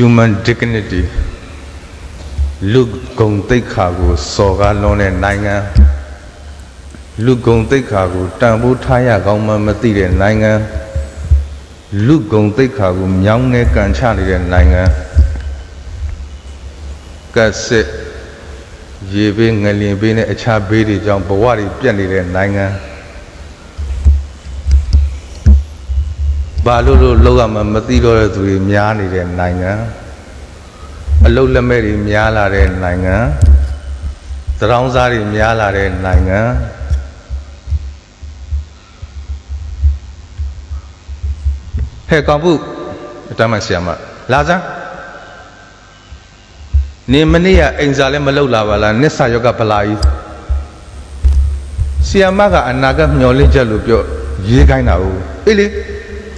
human dignity လူဂုံတိတ်ခါကိုစော်ကားလွန်တဲ့နိုင်ငံလူဂုံတိတ်ခါကိုတန်ဖိုးထားရကောင်းမှမသိတဲ့နိုင်ငံလူဂုံတိတ်ခါကိုမြောင်းနေကန်ချနေတဲ့နိုင်ငံကတ်စစ်ရေဘေးငလျင်ဘေးနဲ့အခြားဘေးတွေကြောင့်ဘဝတွေပြတ်နေတဲ့နိုင်ငံ ဘာလို့လို့လောက်ရမှမသိတော့တဲ့သူတွေများနေတဲ့နိုင်ငံအလုတ်လက်မဲ့တွေများလာတဲ့နိုင်ငံသရောင်းစားတွေများလာတဲ့နိုင်ငံဟဲ့ကောင်ဘူးအတမ်းမဆရာမလာစမ်းနေမနေ့ကအိမ်စာလည်းမလုပ်လာပါလားနစ်စာယောက်ကဗလာကြီးဆီယမကအနာကမျောလင့်ချက်လို့ပြောရေးခိုင်းတာဟုတ်အေးလေ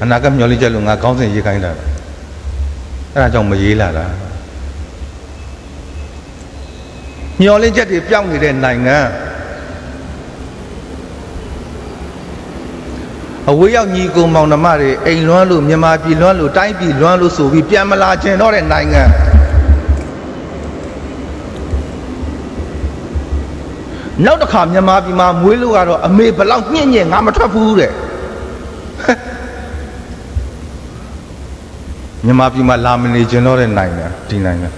အနာကမျောလင့်ချက်လို့ငါကောင်းစဉ်ရေးခိုင်းတာအဲ့ဒါကြောင့်မရေးလာတာမျောလင်းချက်တွေပြောင်းနေတဲ့နိုင်ငံအဝေးရောက်ညီကိုမောင်နှမတွေအိမ်လွမ်းလို့မြန်မာပြည်လွမ်းလို့တိုင်းပြည်လွမ်းလို့ဆိုပြီးပြန်မလာကျင်တော့တဲ့နိုင်ငံနောက်တစ်ခါမြန်မာပြည်မှာမွေးလို့ကတော့အမေဘလောက်ညှင့်ညင့်ငါမထွက်ဘူးတဲ့ မြန်မာပြည်မှာလာမနေကျင်တော့တဲ့နိုင်ငံဒီနိုင်ငံ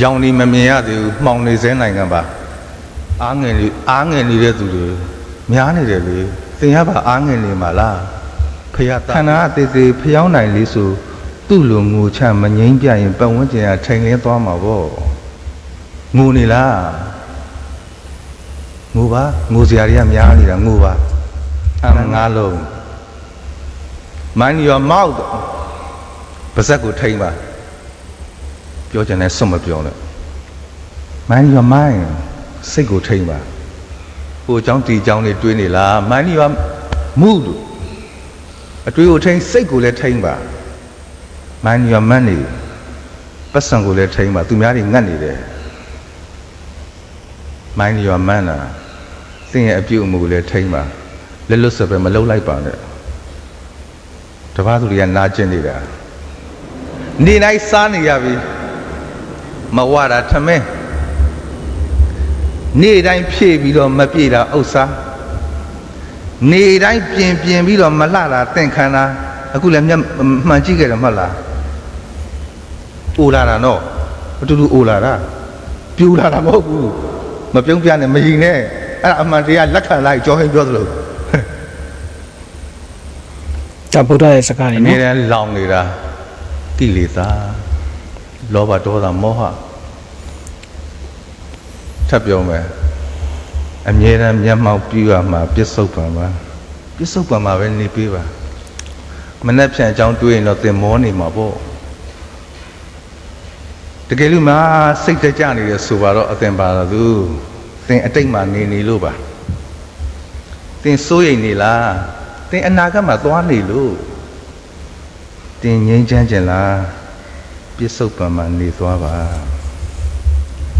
ရောင်နေမမြင်ရသေးဘူးမှောင်နေစဲနိုင်ငံပါအားငယ်နေအားငယ်နေတဲ့သူတွေများနေတယ်လေသင်ရပါအားငယ်နေမှာလားဖះခန္ဓာအသေးသေးဖျောင်းနိုင်လေးဆိုသူ့လိုငိုချမငိမ့်ပြရင်ပတ်ဝန်းကျင်ကထိန်လင်းသွားမှာပေါ့ငိုနေလားငိုပါငိုစရာတွေကများနေတာငိုပါအဲ့ဒါငါလုံး mind your mouth ပါဇက်ကိုထိန်ပါပြောချင်တဲ့စွတ်မပြောနဲ့ mind your mind စိတ်ကိုထိမ့်ပါဟိုအကြောင်းဒီအကြောင်းတွေတွေးနေလား mind your mood အတွေးကိုထိမ့်စိတ်ကိုလည်းထိမ့်ပါ mind your money ပတ်စံကိုလည်းထိမ့်ပါသူများတွေငတ်နေတယ် mind your manner သင်ရဲ့အပြုအမူကိုလည်းထိမ့်ပါလက်လွတ်စပယ်မလုံးလိုက်ပါနဲ့တပားသူတွေကနာကျင်နေတာ နေတိုင်းစားနေရပြီမဝတာထမင်းနေ့တိုင်းဖြည့်ပြီးတော့မပြေတာဥစ္စာနေ့တိုင်းပြင်ပြင်ပြီးတော့မလှတာသင်္ခန္ဓာအခုလည်းမျက်မှန်ကြည့်ခဲ့တယ်မဟုတ်လားအိုလာတာနော်အတူတူအိုလာတာပြူလာတာမဟုတ်ဘူးမပြုံးပြနဲ့မရင်နဲ့အဲ့ဒါအမှန်တရားလက်ခံလိုက်ကြောဟင်းပြောသလိုဒါဗုဒ္ဓရဲ့စကားအတွေမြဲနော်တမ်းလောင်နေတာ ကိလေသာလောဘဒေါသမောဟထပ်ပြောမယ်အမြဲတမ်းမျက်မှောက်ပြုရမှာပြစ္ဆုတ်ပံပါပြစ္ဆုတ်ပံမှာပဲနေပေးပါမနှက်ဖြန်အကြောင်းတွေးရင်တော့သင်မောနေမှာပေါ့တကယ်လို့မှစိတ်တကြနေတယ်ဆိုပါတော့အသင်ပါတော့သူသင်အတိတ်မှာနေနေလို့ပါသင်စိုးရိမ်နေလားသင်အနာဂတ်မှာသွားနေလို့ တင်ငိမ့်ချမ်းကျင်လားပြစ္ဆုတ်ပံမှာနေသွားပါ